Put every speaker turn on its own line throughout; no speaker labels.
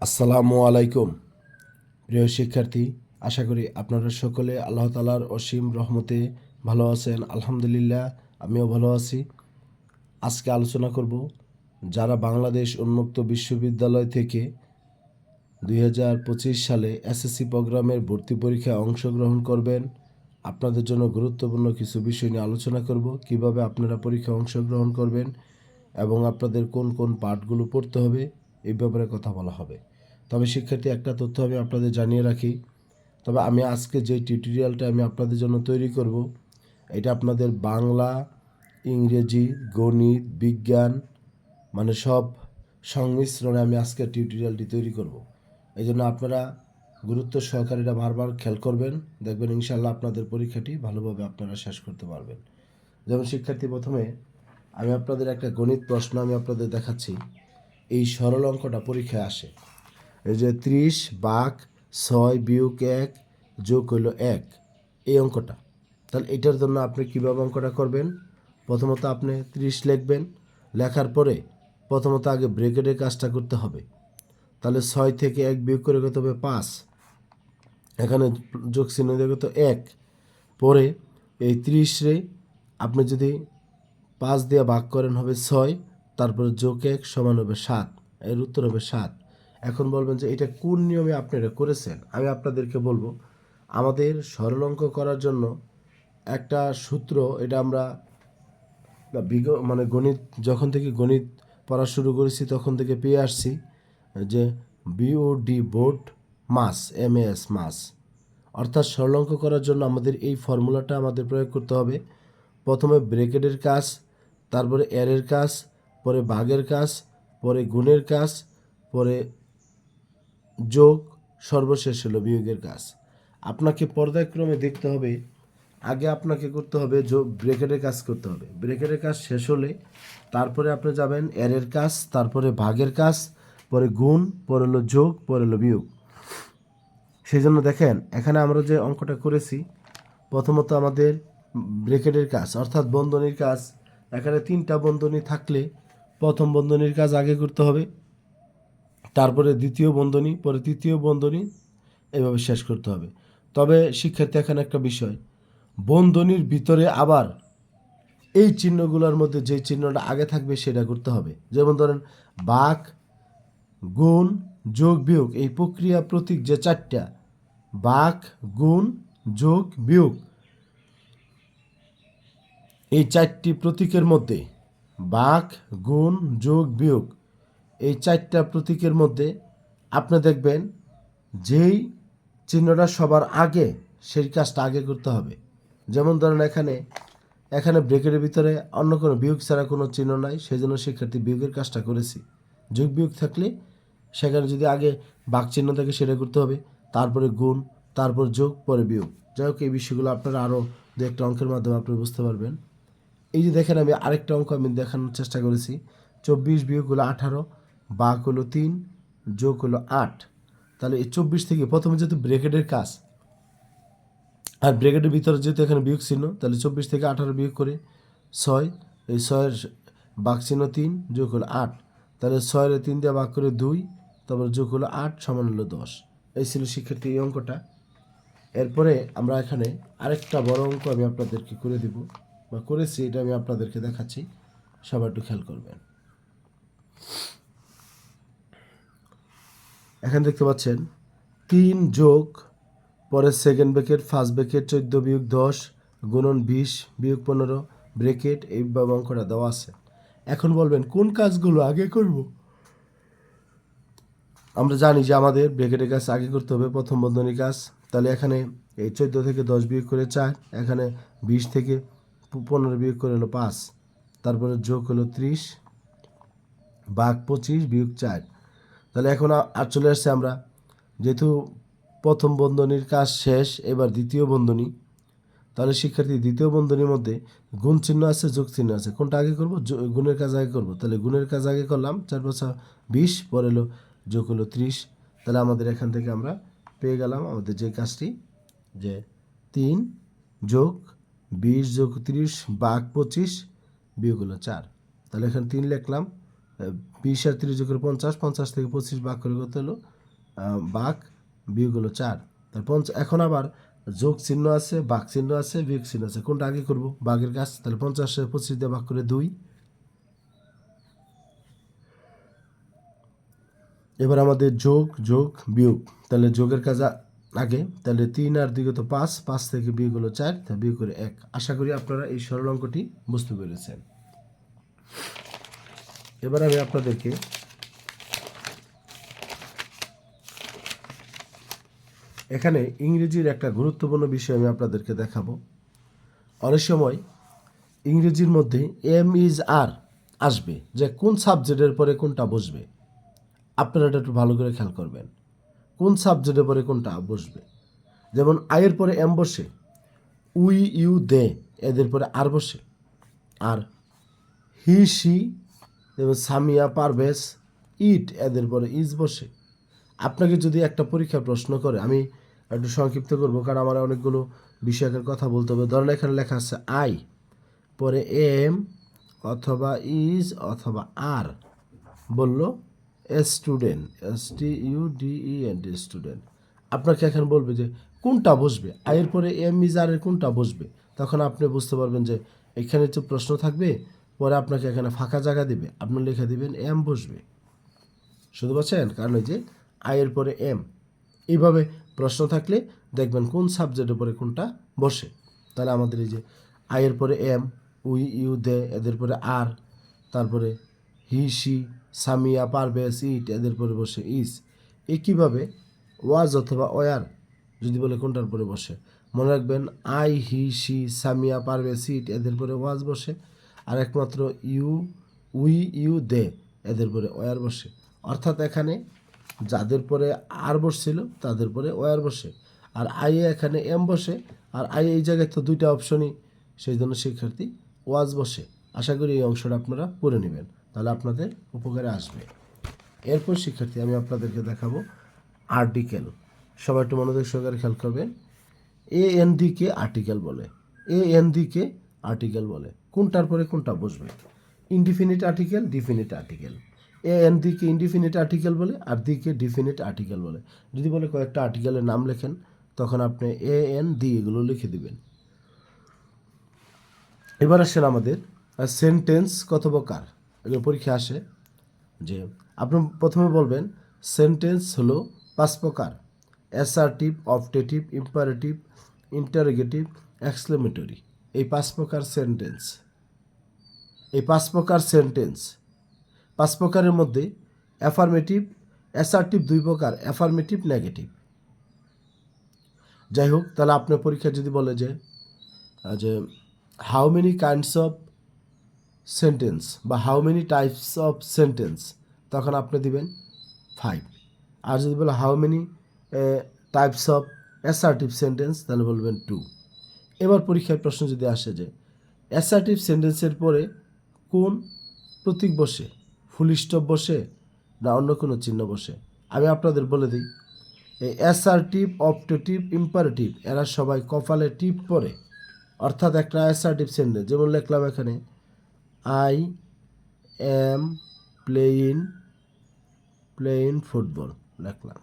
আসসালামু আলাইকুম। প্রিয় শিক্ষার্থী, আশা করি আপনারা সকলে আল্লাহ তালার অসীম রহমতে ভালো আছেন। আলহামদুলিল্লাহ, আমিও ভালো আছি। আজকে আলোচনা করব যারা বাংলাদেশ উন্মুক্ত বিশ্ববিদ্যালয় থেকে দুই হাজার পঁচিশ সালে এসএসসি প্রোগ্রামের ভর্তি পরীক্ষায় অংশগ্রহণ করবেন, আপনাদের জন্য গুরুত্বপূর্ণ কিছু বিষয় নিয়ে আলোচনা করব, কীভাবে আপনারা পরীক্ষায় অংশগ্রহণ করবেন এবং আপনাদের কোন কোন পাঠগুলো পড়তে হবে। এই ব্যাপারে কথা বলা হবে। তবে শিক্ষার্থী, একটা তথ্য আমি আপনাদের জানিয়ে রাখি। তবে আমি আজকে যে টিউটোরিয়ালটা আমি আপনাদের জন্য তৈরি করব, এটা আপনাদের বাংলা, ইংরেজি, গণিত, বিজ্ঞান মানে সব সংমিশ্রণে আমি আজকে টিউটোরিয়ালটি তৈরি করব। এই জন্য আপনারা গুরুত্ব সহকারে এটা বারবার খেয়াল করবেন। দেখবেন ইনশাল্লাহ আপনাদের পরীক্ষাটি ভালোভাবে আপনারা শেষ করতে পারবেন। যেমন শিক্ষার্থী, প্রথমে আমি আপনাদের একটা গণিত প্রশ্ন আমি আপনাদের দেখাচ্ছি। এই সরল অঙ্কটা পরীক্ষায় আসে। এই যে ত্রিশ বাঘ ছয় বিয়োগ এক যোগ হইল এক। এই অঙ্কটা। তাহলে এটার জন্য আপনি কীভাবে অঙ্কটা করবেন? প্রথমত আপনি ত্রিশ লিখবেন। লেখার পরে প্রথমত আগে ব্রেকেটের কাজটা করতে হবে। তাহলে ছয় থেকে এক বিয়োগ করে করতে হবে? পাঁচ। এখানে যোগ চিহ্ন দিয়ে তো এক। পরে এই ত্রিশে আপনি যদি পাঁচ দিয়ে ভাগ করেন হবে ছয়। তারপরে যোগ এক সমান হবে সাত। এর উত্তর হবে সাত। এখন বলবেন যে এটা কোন নিয়মে আপনি এটা করেছেন? আমি আপনাদেরকে বলব, আমাদের সরল অঙ্ক করার জন্য একটা সূত্র, এটা আমরা বিগ মানে গণিত, যখন থেকে গণিত পড়া শুরু করেছি তখন থেকে পেয়ে আসছি যে বিওডি বোর্ড মাস এম এস মাস অর্থাৎ সরল অঙ্ক করার জন্য আমাদের এই ফর্মুলাটা আমাদের প্রয়োগ করতে হবে। প্রথমে ব্রেকেটের কাজ, তারপরে এরের কাজ পরে ভাগের কাজ, পরে গুণের কাজ, পরে যোগ সর্বশেষ হলো বিয়োগের কাজ। আপনাকে পর্যায়ক্রমে দেখতে হবে, আগে আপনাকে করতে হবে যোগ, ব্রেকেটের কাজ করতে হবে। ব্রেকেটের কাজ শেষ হলে তারপরে আপনি যাবেন এরের কাজ, তারপরে ভাগের কাজ, পরে গুণ, পরে হলো যোগ, পরে হলো বিয়োগ। সেই জন্য দেখেন, এখানে আমরা যে অঙ্কটা করেছি, প্রথমত আমাদের ব্রেকেটের কাজ, অর্থাৎ বন্ধনীর কাজ। এখানে তিনটা বন্ধনী থাকলে প্রথম বন্ধনীর কাজ আগে করতে হবে। তারপরে দ্বিতীয় বন্ধনী, পরে তৃতীয় বন্ধনী, এভাবে শেষ করতে হবে। তবে শিক্ষার্থী, এখানে একটা বিষয়, বন্ধনীর ভিতরে আবার এই চিহ্নগুলোর মধ্যে যে চিহ্নটা আগে থাকবে সেটা করতে হবে। যেমন ধরেন, বাক, গুণ, যোগ, বিয়োগ, এই প্রক্রিয়া প্রতীক যে চারটা, বাক, গুণ, যোগ, বিয়োগ, এই চারটি প্রতীকের মধ্যে বাক, গুণ, যোগ, বিয়োগ এই চারটা প্রতীকের মধ্যে আপনি দেখবেন যেই চিহ্নটা সবার আগে, সেই কাজটা আগে করতে হবে। যেমন ধরেন এখানে এখানে ব্রেকেটের ভিতরে অন্য কোনো বিয়োগ ছাড়া কোনো চিহ্ন নাই সেই জন্য শিক্ষার্থী বিয়োগের কাজটা করেছি। যোগ, বিয়োগ থাকলে সেখানে যদি আগে বাক চিহ্ন থাকে সেটা করতে হবে, তারপরে গুণ, তারপর যোগ, পরে বিয়োগ। যাই হোক, এই বিষয়গুলো আপনারা আরও দু একটা অঙ্কের মাধ্যমে আপনি বুঝতে পারবেন। এই যে দেখেন আমি আরেকটা অঙ্ক আমি দেখানোর চেষ্টা করেছি। চব্বিশ বিয়োগ হলো আঠারো বাঘ হলো তিন, যোগ হলো আট। তাহলে এই চব্বিশ থেকে প্রথমে যেহেতু ব্রেকেটের কাজ, আর ব্রেকেটের ভিতরে যেহেতু এখানে বিয়োগ চিহ্ন, তাহলে চব্বিশ থেকে আঠারো বিয়োগ করে ছয়, এই ছয়ের বাঘ চিহ্ন তিন, যোগ হলো আট। তাহলে ছয়ের তিন দিয়ে ভাগ করে দুই, তারপর যোগ হলো আট, সমান হলো দশ। এই ছিল শিক্ষার্থী এই অঙ্কটা। এরপরে আমরা এখানে আরেকটা বড় অঙ্ক আমি আপনাদেরকে করে দিব। বা করেছি, এটা আমি আপনাদেরকে দেখাচ্ছি। সবাই একটু খেয়াল করবেন। এখানে দেখতে পাচ্ছেন, তিন যোগ পরে সেকেন্ড ব্রেকেট ফার্স্ট ব্রেকেট চোদ্দ বিয়োগ দশ, গুণন বিশ, বিয়োগ পনেরো ব্রেকেট এইভাবে অঙ্কটা দেওয়া আছে। এখন বলবেন, কোন কাজগুলো আগে করব? আমরা জানি যে আমাদের ব্রেকেটের কাজ আগে করতে হবে, প্রথম বন্ধনীর কাজ। তাহলে এখানে এই চোদ্দ থেকে দশ বিয়োগ করে চার, এখানে বিশ থেকে পনেরো বিয়োগ করে হলো পাঁচ, তারপরে যোগ হলো ত্রিশ, বাঘ পঁচিশ বিয়োগ চার। তাহলে এখন আর চলে আসছে আমরা। যেহেতু প্রথম বন্ধনীর কাজ শেষ, এবার দ্বিতীয় বন্ধনী। তাহলে শিক্ষার্থী, দ্বিতীয় বন্ধনীর মধ্যে গুণ চিহ্ন আছে, যোগ চিহ্ন আছে। কোনটা আগে করব? গুণের কাজ আগে করব। তাহলে গুণের কাজ আগে করলাম, চার বছর বিশ, পরে এলো যোগ হলো ত্রিশ। তাহলে আমাদের এখান থেকে আমরা পেয়ে গেলাম আমাদের যে কাজটি, যে তিন যোগ বিশ যোগ ত্রিশ বাঘ পঁচিশ, বিয়োগ হলো চার। তাহলে এখানে তিন লিখলাম। বিশ আর তিরিশ যোগ করে পঞ্চাশ পঞ্চাশ থেকে পঁচিশ বাঘ করে কত হলো? বাঘ বিয়োগ হলো চার। তার পঞ্চ এখন আবার যোগ চিহ্ন আছে বাঘ চিহ্ন আছে, বিয়োগ চিহ্ন আছে। কোনটা আগে করব? বাঘের কাজ। তাহলে পঞ্চাশ পঁচিশ দিয়ে বাঘ করে দুই। এবার আমাদের যোগ যোগ, বিয়োগ। তাহলে যোগের কাজ আগে, তাহলে তিন আর দিকে তো পাঁচ পাঁচ থেকে বিয়োগ হলো চার, তা বিয়োগ করে এক। আশা করি আপনারা এই সরল অঙ্কটি বুঝতে পেরেছেন। এবার আমি আপনাদেরকে এখানে ইংরেজির একটা গুরুত্বপূর্ণ বিষয় আমি আপনাদেরকে দেখাবো। অনেক সময় ইংরেজির মধ্যে এম ইজ আর আসবে, যে কোন সাবজেক্টের পরে কোনটা বসবে। আপনারা এটা একটু ভালো করে খেয়াল করবেন। কোন সাবজেক্টের পরে কোনটা বসবে? যেমন আয়ের পরে এম বসে, উই, ইউ, দে, এদের পরে আর বসে, আর হি সি যেমন সামিয়া, পারভেজ, ইট, এদের পরে ইজ বসে। আপনাকে যদি একটা পরীক্ষা প্রশ্ন করে, আমি একটু সংক্ষিপ্ত করব, কারণ আমার অনেকগুলো বিষয়ের কথা বলতে হবে। ধরেন এখানে লেখা আছে, আই, পরে এম, অথবা ইজ, অথবা আর বলল student S T U D E N D student আপনাকে এখন বলবে যে, কোনটা বসবে? আয়ের পরে এম এর কোনটা বসবে? তখন আপনি বুঝতে পারবেন যে, এখানে তো প্রশ্ন থাকবে, পরে আপনাকে এখানে ফাঁকা জায়গা দিবে। আপনি লিখে দিবেন এম বসবে। শুধু পাচ্ছেন কারণ ওই যে আয়ের পরে এম এইভাবে প্রশ্ন থাকলে দেখবেন কোন সাবজেক্টের পরে কোনটা বসে। তাহলে আমাদের এই যে আয়ের পরে এম উই ইউ দে এদের পরে আর তারপরে he she Samia, Parvez, it এদের পরে বসে। ইস একইভাবে ওয়াজ অথবা ওয়ার, যদি বলে কোনটার পরে বসে? মনে রাখবেন, I, he she Samia, Parvez, it এদের পরে ওয়াজ বসে। আর একমাত্র ইউ, উই, ইউ, দে এদের পরে ওয়ার বসে। অর্থাৎ এখানে যাদের পরে আর বসছিল, তাদের পরে ওয়ার বসে। আর আই এখানে এম বসে, আর আই এই জায়গায় তো দুইটা অপশনই, সেই জন্য শিক্ষার্থী ওয়াজ বসে। আশা করি এই অংশটা আপনারা পড়ে নেবেন। তাহলে আপনাদের উপকারে আসবে। এরপর শিক্ষার্থী, আমি আপনাদেরকে দেখাবো আর্টিকেল সবাই একটু মনোযোগ সহকারে খেয়াল করবেন। এ এন কে আর্টিকেল বলে। এ এন কে আর্টিকেল বলে। কোনটার পরে কোনটা বসবে? Indefinite article definite article A N K indefinite article বলে আর দিকে ডিফিনিট আর্টিকেল বলে। যদি বলে কয়েকটা আর্টিকেলের নাম লেখেন, তখন আপনি এ এন ডি এগুলো লিখে দিবেন। এবার আসেন আমাদের সেন্টেন্স কত প্রকার? এগুলো পরীক্ষা আসে যে আপনি প্রথমে বলবেন সেন্টেন্স হলো পাঁচ প্রকার। Assertive optative imperative interrogative exclamatory এই পাঁচ প্রকার সেন্টেন্স এই পাঁচ প্রকার সেন্টেন্স পাঁচ প্রকারের মধ্যে অ্যাফার্মেটিভ অ্যাসার্টিভ দুই প্রকার অ্যাফার্মেটিভ নেগেটিভ যাই হোক, তাহলে আপনার পরীক্ষা যদি বলে যে যে how many kinds of sentence বা how many types of sentence তখন আপনি দিবেন ফাইভ আর যদি বলে how many types of assertive sentence তাহলে বলবেন টু এবার পরীক্ষায় প্রশ্ন যদি আসে যে অ্যাসার্টিভ সেন্টেন্সের পরে কোন প্রতীক বসে? ফুল স্টপ বসে না অন্য কোনো চিহ্ন বসে? আমি আপনাদের বলে দিই, এই অ্যাসার্টিভ অপটেটিভ ইম্পারেটিভ এরা সবাই কপালে টিপ পরে। অর্থাৎ একটা অ্যাসার্টিভ সেন্টেন্স যেমন লিখলাম এখানে I am playing playing football লিখলাম।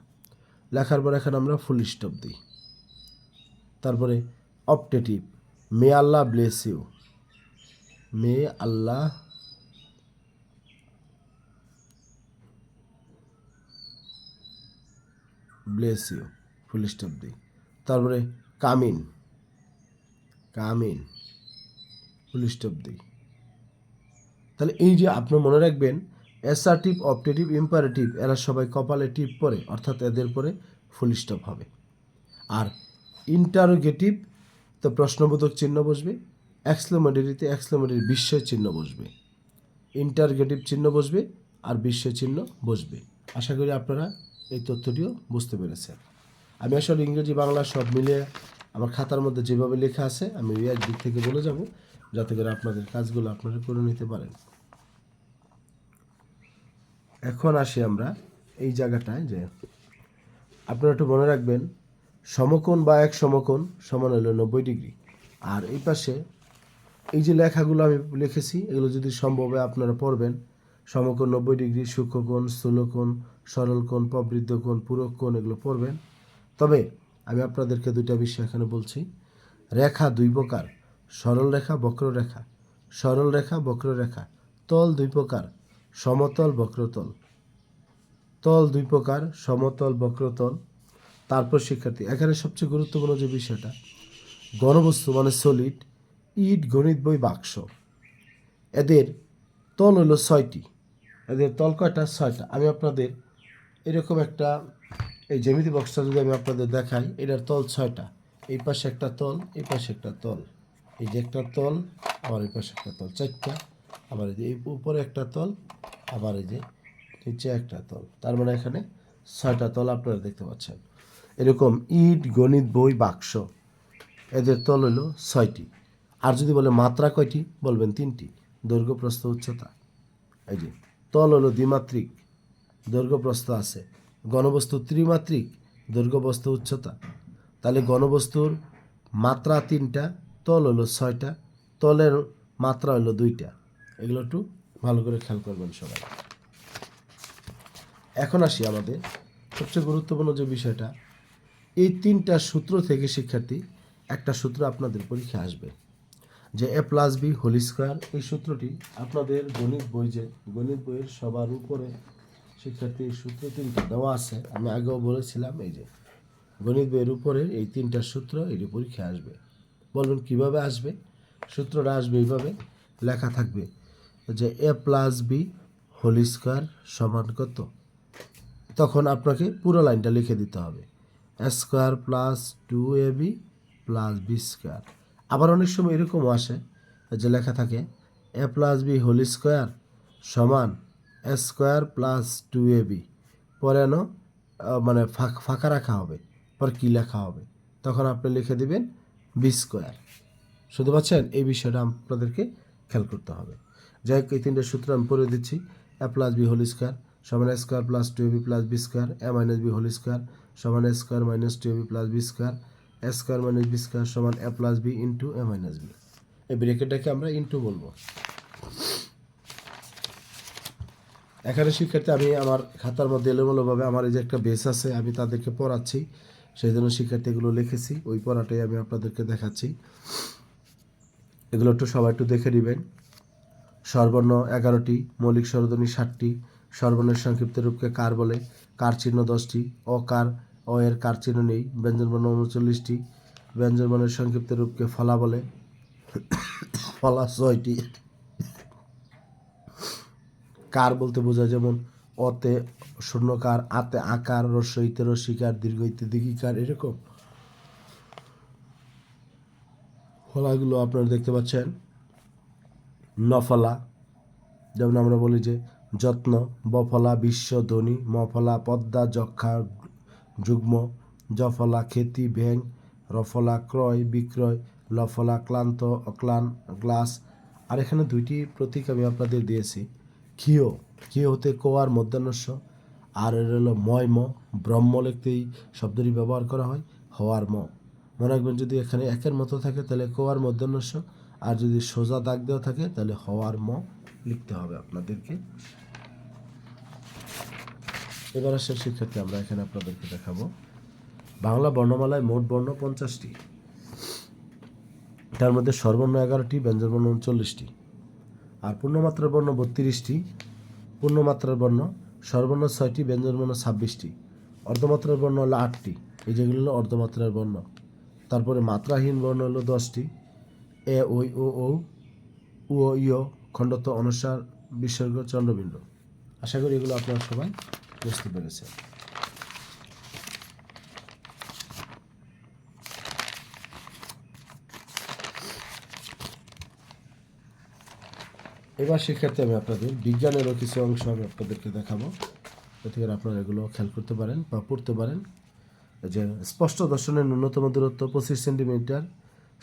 লেখার পর এখানে আমরা ফুল স্টপ দিই। তারপরে optative may Allah bless you may Allah bless you full stop দিই। তারপরে কামিন কামিন ফুল স্টপ দিই। তাহলে এই যে আপনি মনে রাখবেন অ্যাসার্টিভ অপটেটিভ ইম্পারেটিভ এরা সবাই কপালে টিপ পরে, অর্থাৎ এদের পরে ফুল স্টপ হবে। আর ইন্টারোগেটিভ তো প্রশ্নবোধক চিহ্ন বসবে এক্সক্লেমেটরিতে এক্সক্লেমেটরি বিস্ময় চিহ্ন বসবে ইন্টারগেটিভ চিহ্ন বসবে, আর বিস্ময় চিহ্ন বসবে। আশা করি আপনারা এই তথ্যটিও বুঝতে পেরেছেন। আমি আসলে ইংরেজি বাংলা সব মিলিয়ে আমার খাতার মধ্যে যেভাবে লেখা আছে, আমি ওই এক দিক থেকে বলে যাব। যাতে করে আপনাদের কাজগুলো আপনারা করে নিতে পারেন। এখন আসি আমরা এই জায়গাটায় যে আপনারা একটু মনে রাখবেন, সমকোণ বা এক সমকোণ সমান হলো নব্বই ডিগ্রি। আর এই পাশে এই যে লেখাগুলো আমি লিখেছি, এগুলো যদি সম্ভব আপনারা পড়বেন, সমকোণ নব্বই ডিগ্রি, সূক্ষ্মকোণ, স্থূলকোণ, সরলকোণ প্রবৃদ্ধ কোণ পূরক কোণ এগুলো পড়বেন। তবে আমি আপনাদেরকে দুইটা বিষয় এখানে বলছি। রেখা দুই প্রকার। সরল রেখা বক্ররেখা সরল রেখা বক্ররেখা তল দুই প্রকার, সমতল বক্রতল তল। দুই প্রকার, সমতল বক্রতল তারপর শিক্ষার্থী, এখানে সবচেয়ে গুরুত্বপূর্ণ যে বিষয়টা, গণবস্তু মানে সলিড ইট, গণিত বই, বাক্স। এদের তল হলো ছয়টি। এদের তল কয়টা? ছয়টা। আমি আপনাদের এরকম একটা, এই জ্যামিতি বক্সটা যদি আমি আপনাদের দেখাই, এটার তল ছয়টা। এই পাশে একটা তল, এই পাশে একটা তল। এই যে একটা তল, আবার এই পাশে একটা তল, চারটা। আবার এই যে এই উপরে একটা তল, আবার এই যে নিচে একটা তল। তার মানে এখানে ছয়টা তল আপনারা দেখতে পাচ্ছেন। এরকম ইট, গণিত বই, বাক্স, এদের তল হলো ছয়টি। আর যদি বলে মাত্রা কয়টি, বলবেন তিনটি। দৈর্ঘ্য, প্রস্থ, উচ্চতা। এই যে তল হলো দ্বিমাত্রিক, দৈর্ঘ্য, প্রস্থ আছে। গণবস্তু ত্রিমাত্রিক, দৈর্ঘ্য উচ্চতা। তাহলে গণবস্তুর মাত্রা তিনটা তল হলো ছয়টা, তলের মাত্রা হলো দুইটা। এগুলো একটু ভালো করে খেয়াল করবেন সবাই। এখন আসি আমাদের সবচেয়ে গুরুত্বপূর্ণ যে বিষয়টা, এই তিনটা সূত্র থেকে শিক্ষার্থী একটা সূত্র আপনাদের পরীক্ষা আসবে, যে A plus B whole square. এই সূত্রটি আপনাদের গণিত বই যে, গণিত বইয়ের সবার উপরে শিক্ষার্থী এই সূত্র তিনটা দেওয়া আছে। আমি আগেও বলেছিলাম এই যে গণিত বইয়ের উপরে এই তিনটা সূত্র এটি পরীক্ষা আসবে। বলবেন কীভাবে আসবে? সূত্রটা আসবে এইভাবে, লেখা থাকবে যে A plus B whole square সমান কত? তখন আপনাকে পুরো লাইনটা লিখে দিতে হবে। Square plus two A B plus B square আবার অনেক সময় এরকমও আসে যে লেখা থাকে A plus B whole square সমান square plus two A B পরে মানে ফাঁকা রাখা হবে, পর কী লেখা হবে? তখন আপনি লিখে দিবেন বি স্কোয়ার। শুনতে পাচ্ছেন? এই বিষয়টা আপনাদেরকে খেয়াল করতে হবে। যাই হোক, এই তিনটে সূত্র আমি পড়ে দিচ্ছি। A plus B whole square সমান square plus two B plus B square A minus B whole square সমান square minus two B plus B square A square minus B square সমান A plus B into A minus B এই ব্রেকেটটাকে আমরা into বলব। এখানে শিক্ষার্থী, আমি আমার খাতার মধ্যে এলোমেলোভাবে আমার এই যে একটা বেস আছে, আমি তাদেরকে পড়াচ্ছি। সেই জন্য শিক্ষার্থী এগুলো লিখেছি। ওই পড়াটাই আমি আপনাদেরকে দেখাচ্ছি। এগুলো একটু সবাই একটু দেখে নেবেন। স্বরবর্ণ এগারোটি, মৌলিক স্বরধ্বনি ষাটটি স্বরবর্ণের সংক্ষিপ্ত রূপকে কার বলে? কার চিহ্ন দশটি? অকার অ এর কার চিহ্ন নেই। ব্যঞ্জনবর্ণ উনচল্লিশটি ব্যঞ্জনবর্ণের সংক্ষিপ্ত রূপকে ফলা বলে? ফলা ছয়টি। কার বলতে বোঝায় যেমন অতে শূন্যকার, আতে আকার রস্যইতে রসিকার দীর্ঘ ইতে দীর্ঘিকার এরকম। ফলাগুলো আপনারা দেখতে পাচ্ছেন। নফলা, যেমন আমরা বলি যে যত্ন, বফলা, বিশ্ব ধ্বনি মফলা, পদ্মা, যক্ষা, যুগ্ম, জফলা, খেতি, ভ্যাং, রফলা, ক্রয়, বিক্রয়, লফলা, ক্লান্ত, অক্লান, গ্লাস। আর এখানে দুইটি প্রতীক আমি আপনাদের দিয়েছি। ক্ষীয় ক্ষীয় হতে কোয়ার মধ্যাহ্নস্য? আর এর হলো ময় ম। ব্রহ্ম লিখতে এই শব্দটি ব্যবহার করা হয় হওয়ার ম। মনে রাখবেন যদি এখানে একের মতো থাকে, তাহলে কোয়ার মধ্যাহ্নস্য। আর যদি সোজা দাগ দেওয়া থাকে, তাহলে হওয়ার ম লিখতে হবে আপনাদেরকে। এবার আসে শিক্ষার্থী, আমরা এখানে আপনাদেরকে দেখাবো। বাংলা বর্ণমালায় মোট বর্ণ পঞ্চাশটি। তার মধ্যে সর্বর্ণ এগারোটি, ব্যঞ্জনবর্ণ উনচল্লিশটি। আর পূর্ণমাত্রার বর্ণ বত্রিশটি, পূর্ণমাত্রার বর্ণ সর্বর্ণ ছয়টি ব্যঞ্জনবর্ণ ছাব্বিশটি, অর্ধমাত্রার বর্ণ হলো আটটি, এই যেগুলো হলো অর্ধমাত্রার বর্ণ। তারপরে মাত্রাহীন বর্ণ হলো দশটি, এ ওই ও উ, ও ইয় খণ্ডত অনুসার, বিসর্গ, চন্দ্রবিন্দু। আশা করি এগুলো আপনারা সবাই বুঝতে পেরেছেন। এবার শিক্ষার্থী আমি আপনাদের, বিজ্ঞানেরও কিছু অংশ আমি আপনাদেরকে দেখাবো। যাতে আপনারা এগুলো খেয়াল করতে পারেন বা পড়তে পারেন। যে স্পষ্ট দর্শনের ন্যূনতম দূরত্ব পঁচিশ সেন্টিমিটার,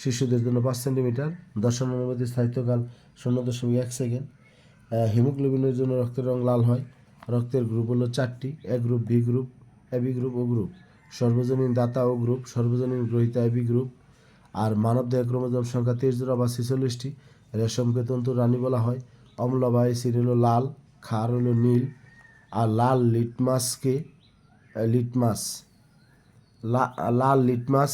শিশুদের জন্য পাঁচ সেন্টিমিটার দর্শন অনুমতি স্থায়িত্বকাল শূন্য দশমিক এক সেকেন্ড। হিমোগ্লোবিনের জন্য রক্তের রং লাল হয়। রক্তের গ্রুপ হলো চারটি, A group, B group, A B group, O group. সর্বজনীন দাতা ও গ্রুপ, সর্বজনীন গ্রহিতা এ বি গ্রুপ। আর মানবদেহ ক্রোমোজোম সংখ্যা তেইশ জোড়া বা ছেচল্লিশটি রেশমকে তন্তু রানী বলা হয়। অম্ল বা হলো লাল, খার হলো নীল, আর লাল লিটমাসকে লিটমাস লাল লিটমাস,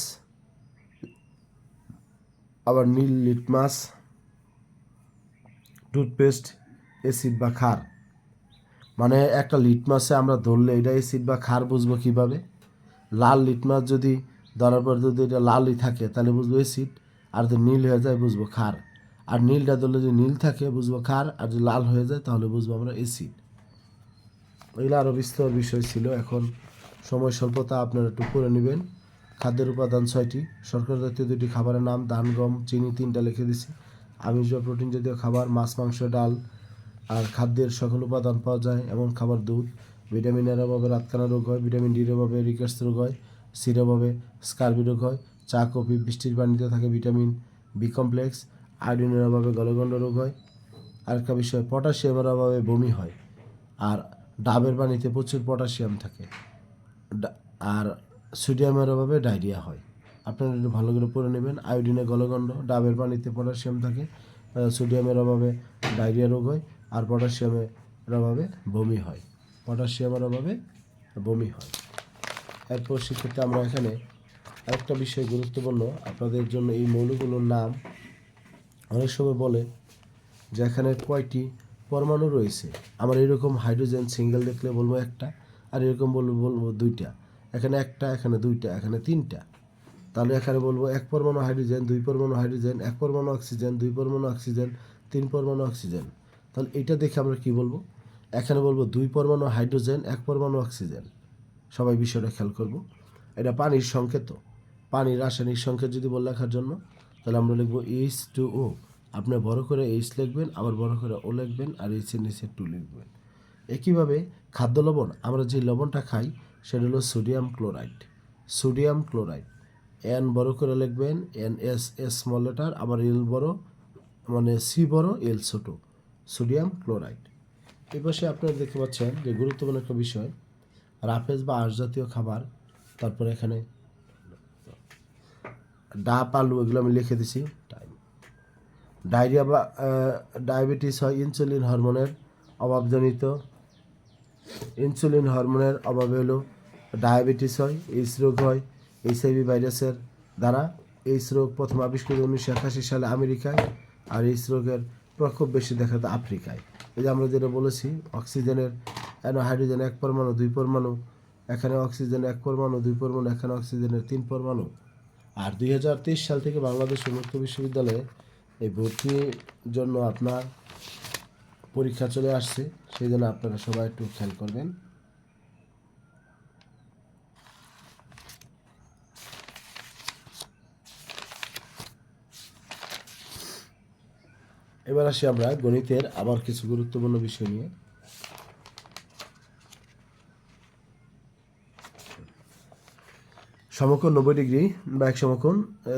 আবার নীল লিটমাস, টুথপেস্ট অ্যাসিড বা খার। মানে একটা লিটমাসে আমরা ধরলে এটা অ্যাসিড বা খার বুঝব কীভাবে? লাল লিটমাস যদি ধরার পর যদি এটা লালই থাকে, তাহলে বুঝব অ্যাসিড আর যদি নীল হয়ে যায় বুঝব ক্ষার আর নীলটা ধরলে যদি নীল থাকে, বুঝব ক্ষার আর যদি লাল হয়ে যায়, তাহলে বুঝব আমরা অ্যাসিড এগুলো আরও বিস্তর বিষয় ছিল। এখন সময় স্বল্পতা, আপনারা একটু করে নেবেন। খাদ্যের উপাদান ছয়টি। শর্করা জাতীয় দুটি খাবারের নাম, ধান, গম, চিনি, তিনটা লিখে দিছি। আমিষ বা প্রোটিন জাতীয় খাবার, মাছ, মাংস, ডাল, আর খাদ্যের সকল উপাদান পাওয়া যায়, এমন খাবার দুধ। ভিটামিনের অভাবে রাতকানা রোগ হয়, ভিটামিন ডির অভাবে রিকেটস রোগ হয় সির অভাবে স্কার্বি রোগ হয়, চা, কফি, বৃষ্টির পানিতে থাকে ভিটামিন বি কমপ্লেক্স আয়োডিনের অভাবে গলগণ্ড রোগ হয়, আরেকটা বিষয় পটাশিয়ামের অভাবে বমি হয়, আর ডাবের পানিতে প্রচুর পটাশিয়াম থাকে আর সোডিয়ামের অভাবে ডায়রিয়া হয়। আপনারা একটু ভালো করে পড়ে নেবেন, আয়োডিনে গলগণ্ড, ডাবের পানিতে পটাশিয়াম থাকে সোডিয়ামের অভাবে ডায়রিয়া রোগ হয়, আর পটাশিয়ামের অভাবে বমি হয় পটাশিয়ামের অভাবে বমি হয়। এরপর সেক্ষেত্রে আমরা এখানে আরেকটা বিষয় গুরুত্বপূর্ণ, আপনাদের জন্য এই মৌলগুলোর নাম অনেক সময় বলে যে এখানে কয়টি পরমাণু রয়েছে? আমার এরকম হাইড্রোজেন সিঙ্গেল দেখলে বলব একটা, আর এরকম বলব বলব দুইটা। এখানে একটা, এখানে দুইটা, এখানে তিনটা। তাহলে এখানে বলব এক পরমাণু হাইড্রোজেন, দুই পরমাণু হাইড্রোজেন, এক পরমাণু অক্সিজেন, দুই পরমাণু অক্সিজেন, তিন পরমাণু অক্সিজেন। তাহলে এটা দেখে আমরা কি বলব? এখানে বলব দুই পরমাণু হাইড্রোজেন, এক পরমাণু অক্সিজেন। সবাই বিষয়টা খেয়াল করব। এটা পানির সংকেত। পানির রাসায়নিক সংকেত যদি বলে লেখার জন্য তাহলে আমরা লিখব এইচ টু ও আপনি বড় করে এইচ লিখবেন, আবার বড় করে ও লিখবেন, আর এইচের নিচে টু লিখবেন। একইভাবে খাদ্য লবণ, আমরা যে লবণটা খাই, সেটা হলো sodium chloride sodium chloride N বড় করে লিখবেন N S S small letter আবার এল বড় মানে সি বড় এল ছোট। সোডিয়াম ক্লোরাইড এই পাশে আপনারা দেখতে পাচ্ছেন যে গুরুত্বপূর্ণ একটা বিষয়, রাফেজ বা আঁশ জাতীয় খাবার, তারপরে এখানে ডাব আলু এগুলো আমি লিখে দিছি। ডায়রিয়া বা ডায়াবেটিস হয় ইনসুলিন হরমোনের অভাবজনিত। ইনসুলিন হরমোনের অভাবে হলো ডায়াবেটিস হয় এইস রোগ হয় এইচআইভি ভাইরাসের দ্বারা। এইস রোগ প্রথম আবিষ্কৃত উনিশশো একাশি সালে আমেরিকায়, আর এইস রোগের প্রকোপ বেশি দেখা যায় আফ্রিকায়। এই যে আমরা যেটা বলেছি, অক্সিজেনের এখানে হাইড্রোজেন এক পরমাণু, দুই পরমাণু, এখানে অক্সিজেন এক পরমাণু, দুই পরমাণু, এখানে অক্সিজেনের তিন পরমাণু। আর দুই হাজার তেইশ সাল থেকে বাংলাদেশ উন্মুক্ত বিশ্ববিদ্যালয়ে এই ভর্তির জন্য আপনার পরীক্ষা চলে আসছে। সেই জন্য আপনারা সবাই একটু খেয়াল করবেন। এবার আসি আমরা গণিতের আবার কিছু গুরুত্বপূর্ণ বিষয় নিয়ে। সমকোণ নব্বই ডিগ্রি বা এক সমকোণ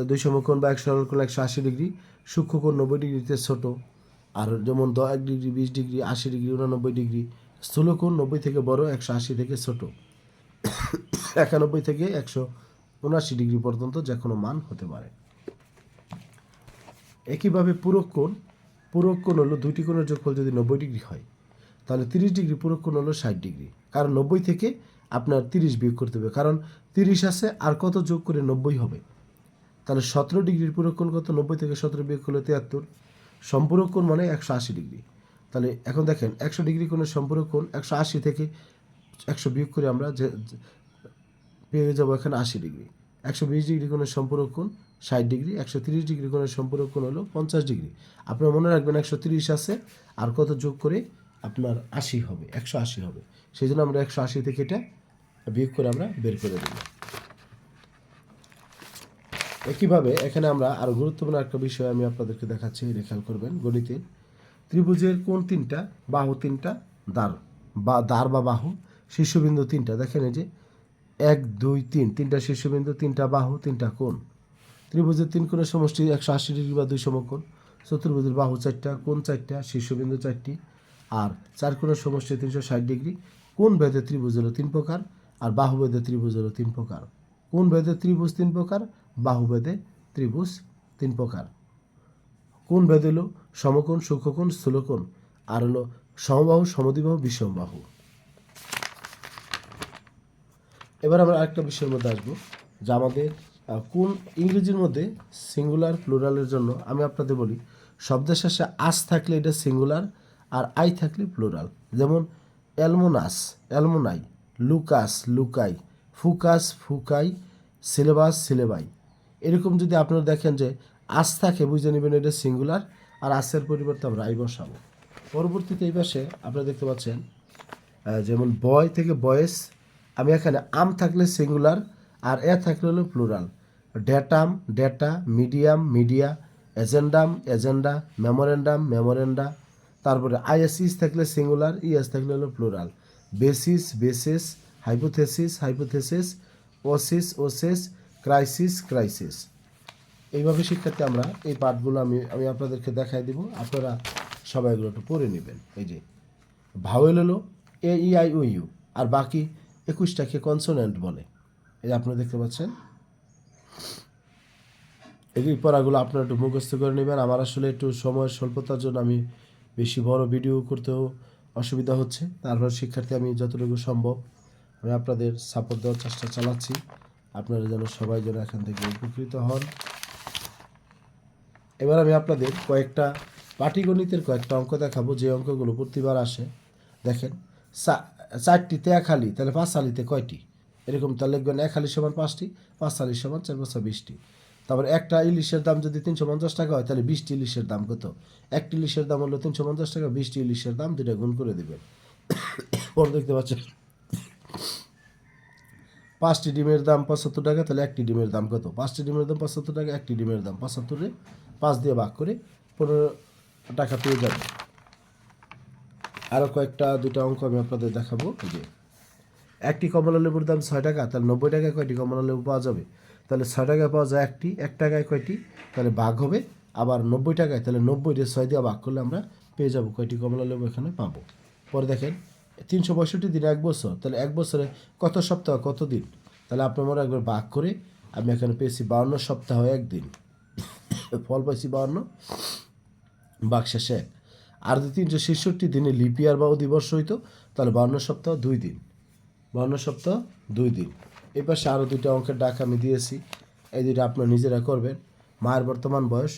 দুই সমকোণ বা এক সরলকোণ একশো আশি ডিগ্রি, সূক্ষ্মকোণ নব্বই ডিগ্রিতে ছোট। আর যেমন দ এক ডিগ্রি, বিশ ডিগ্রি, আশি ডিগ্রি, উননব্বই ডিগ্রি, স্থূলকোণ নব্বই থেকে বড় একশো আশি থেকে ছোট। একানব্বই থেকে একশো উনআশি ডিগ্রি পর্যন্ত যে কোনো মান হতে পারে। একইভাবে পূরক কোণ পূরক কোণ হলো দুইটি কোণের যোগফল যদি নব্বই ডিগ্রি হয়, তাহলে তিরিশ ডিগ্রি, পূরক কোণ হলো ষাট ডিগ্রি। কারণ নব্বই থেকে আপনার তিরিশ বিয়োগ করতে হবে, কারণ তিরিশ আছে আর কত যোগ করে নব্বই হবে? তাহলে সতেরো ডিগ্রির পূরক কোণ কত? নব্বই থেকে সতেরো বিয়োগ করলে তিয়াত্তর। সম্পূরক মানে একশো আশি ডিগ্রি। তাহলে এখন দেখেন, একশো ডিগ্রি কোণের সম্পূরক একশো আশি থেকে একশো বিয়োগ করে আমরা যে পেয়ে যাব এখানে আশি ডিগ্রি। একশো বিশ ডিগ্রি কোণের সম্পূরক ষাট ডিগ্রি, একশো তিরিশ ডিগ্রি কোণের সম্পূরক হলো পঞ্চাশ ডিগ্রি। আপনার মনে রাখবেন একশো তিরিশ আছে আর কত যোগ করে আপনার আশি হবে, একশো আশি হবে। সেই জন্য আমরা একশো আশি থেকে এটা বিয়োগ করে আমরা বের করে দেব। একইভাবে এখানে আমরা আরও গুরুত্বপূর্ণ একটা বিষয় আমি আপনাদেরকে দেখাচ্ছি, এটা খেয়াল করবেন, গণিতে। ত্রিভুজের কোন তিনটা? বাহু তিনটা, দ্বার। বা দ্বার বা বাহু, শীর্ষবিন্দু তিনটা। দেখেন এই যে, এক, দুই, তিন। তিনটা শীর্ষবিন্দু, তিনটা বাহু, তিনটা কোণ। ত্রিভুজের তিন কোণের সমষ্টি একশো আশি ডিগ্রি বা দুই সমকোণ। চতুর্ভুজের বাহু চারটা, কোণ চারটা, শীর্ষবিন্দু চারটি। আর চার কোণের সমষ্টি তিনশো ষাট ডিগ্রি। কোন ভেদে ত্রিভুজ হলো তিন প্রকার। আর বাহু ভেদে ত্রিভুজ হলো তিন প্রকার। কোন ভেদে ত্রিভুজ তিন প্রকার? বাহু ভেদে ত্রিভুজ তিন প্রকার। কোন ভেদ হলো সমকোণ, সূক্ষ্মকোণ, স্থূলকোণ? আর হলো সমবাহু, সমদ্বিবাহু, বিষমবাহু। এবার আমরা আরেকটা বিষয়ের মধ্যে আসব, যা আমাদের কোন ইংরেজির মধ্যে সিঙ্গুলার প্লুরালের জন্য আমি আপনাদের বলি, শব্দের শেষে আস থাকলে এটা সিঙ্গুলার আর আই থাকলে প্লুরাল যেমন alumnus, alumni. Locus, loci, focus, foci, syllabus, syllabi. এরকম যদি আপনারা দেখেন যে আস থাকে, বুঝে নেবেন এটা সিঙ্গুলার, আর আসের পরিবর্তে আমরা আই বসাবো। পরবর্তীতে এই পাশে আপনারা দেখতে পাচ্ছেন যেমন বয় থেকে বয়েস, আমি এখানে আম থাকলে সিঙ্গুলার, আর এ থাকলে হলো plural. Datum data medium, media, agendum, agenda, memorandum, memoranda. তারপরে আইএসইস থাকলে সিঙ্গুলার, ইএস থাকলে হলো plural. Basis bases, hypothesis hypotheses, oasis, oases, crisis crises. এইভাবে শিক্ষার্থী আমরা এই পাঠগুলো আমি আমি আপনাদেরকে দেখাই দিব। আপনারা সবাই এগুলো একটু পড়ে নেবেন। এই যে, ভাওয়েল হলো এ, ই, আই ও ইউ, আর বাকি একুশটাকে কনসোনেন্ট বলে। এই যে আপনারা দেখতে পাচ্ছেন? এই পড়াগুলো আপনারা একটু মুখস্থ করে নেবেন। আমার আসলে একটু সময়ের স্বল্পতার জন্য আমি বেশি বড় ভিডিও করতেও অসুবিধা হচ্ছে। তারপর শিক্ষার্থী, আমি যতটুকু সম্ভব আমি আপনাদের সাপোর্ট দেওয়ার চেষ্টা চালাচ্ছি। আপনারা যেন সবাই যেন এখান থেকে উপকৃত হন। এবার আমি আপনাদের কয়েকটা পাটিগণিতের কয়েকটা অঙ্ক দেখাবো। যে অঙ্কগুলো প্রতিবার আসে, দেখেন চারটিতে এক হালি তাহলে পাঁচ হালিতে কয়টি? এরকম তাহলে লিখবেন এক হালি সমান পাঁচটি, পাঁচ হালি সমান চার পাঁচশো বিশটি। তারপর একটা ইলিশের দাম যদি তিনশো পঞ্চাশ টাকা হয়, তাহলে বিশটি ইলিশের দাম কত? একটি ইলিশের দাম হলো তিনশো পঞ্চাশ টাকা, বিশটি ইলিশের দাম দুটা গুণ করে দেবেন। পরে দেখতে পাচ্ছেন? পাঁচটি ডিমের দাম পঁচাত্তর টাকা, তাহলে একটি ডিমের দাম কত? পাঁচটি ডিমের দাম পঁচাত্তর টাকা, একটি ডিমের দাম পঁচাত্তরে। পাঁচ দিয়ে ভাগ করে পনেরো টাকা পেয়ে যাবে আরও কয়েকটা দুটো অঙ্ক আমি আপনাদের দেখাবো। যে, একটি কমলা লেবুর দাম ছয় টাকা, তাহলে নব্বই টাকা কয়টি কমলা লেবু পাওয়া যাবে? তাহলে ছয় টাকায় পাওয়া যায় একটি, এক টাকায় কয়টি? তাহলে বাঘ হবে। আবার নব্বই টাকায়, তাহলে নব্বই দিয়ে ছয় দিয়ে ভাগ করলে আমরা পেয়ে যাব। কয়টি কমলা লেবু এখানে পাবো? পরে দেখেন, তিনশো পঁয়ষট্টি দিন, এক বছর। তাহলে এক বছরে কত সপ্তাহ, কত দিন? তাহলে আপনার মনে একবার ভাগ করে আমি এখানে পেয়েছি বাউন্ন সপ্তাহ, একদিন। ফল পাইছি বাউন্ন বাঘ শেষে এক। আর যদি তিনশো ছেষট্টি দিনে লিপিয়ার বা অধিবর্ষ হইতো, তাহলে বাউন্ন সপ্তাহ, দুই দিন। বাউন্ন সপ্তাহ, দুই দিন। এই পাশে আরও দুইটা অঙ্কের ডাক আমি দিয়েছি। এই দুইটা আপনারা নিজেরা করবেন। মায়ের বর্তমান বয়স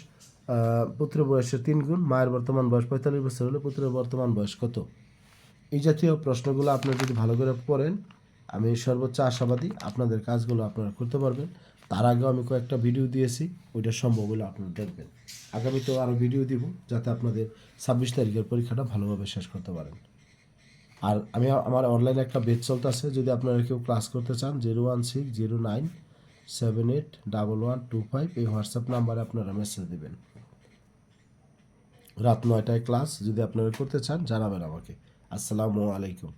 পুত্র বয়সের তিন গুণ, মায়ের বর্তমান বয়স পঁয়তাল্লিশ বছর হলে পুত্রের বর্তমান বয়স কত? এই জাতীয় প্রশ্নগুলো আপনারা যদি ভালো করে পড়েন, আমি সর্বোচ্চ আশাবাদী আপনাদের কাজগুলো আপনারা করতে পারবেন। তার আগেও আমি কয়েকটা ভিডিও দিয়েছি, ওইটা সম্ভব হলে আপনারা দেখবেন। আগামীতেও আরও ভিডিও দিব, যাতে আপনাদের ছাব্বিশ তারিখের পরীক্ষাটা ভালোভাবে শেষ করতে পারেন। আর আমি আমার অনলাইনে একটা বেচ চলতেছে যদি আপনারা কেউ ক্লাস করতে চান zero one six zero nine seven eight double one two five এই হোয়াটসঅ্যাপ নাম্বারে আপনারা মেসেজ দেবেন। রাত নয়টায় ক্লাস যদি আপনারা করতে চান, জানাবেন আমাকে। আসসালামু আলাইকুম।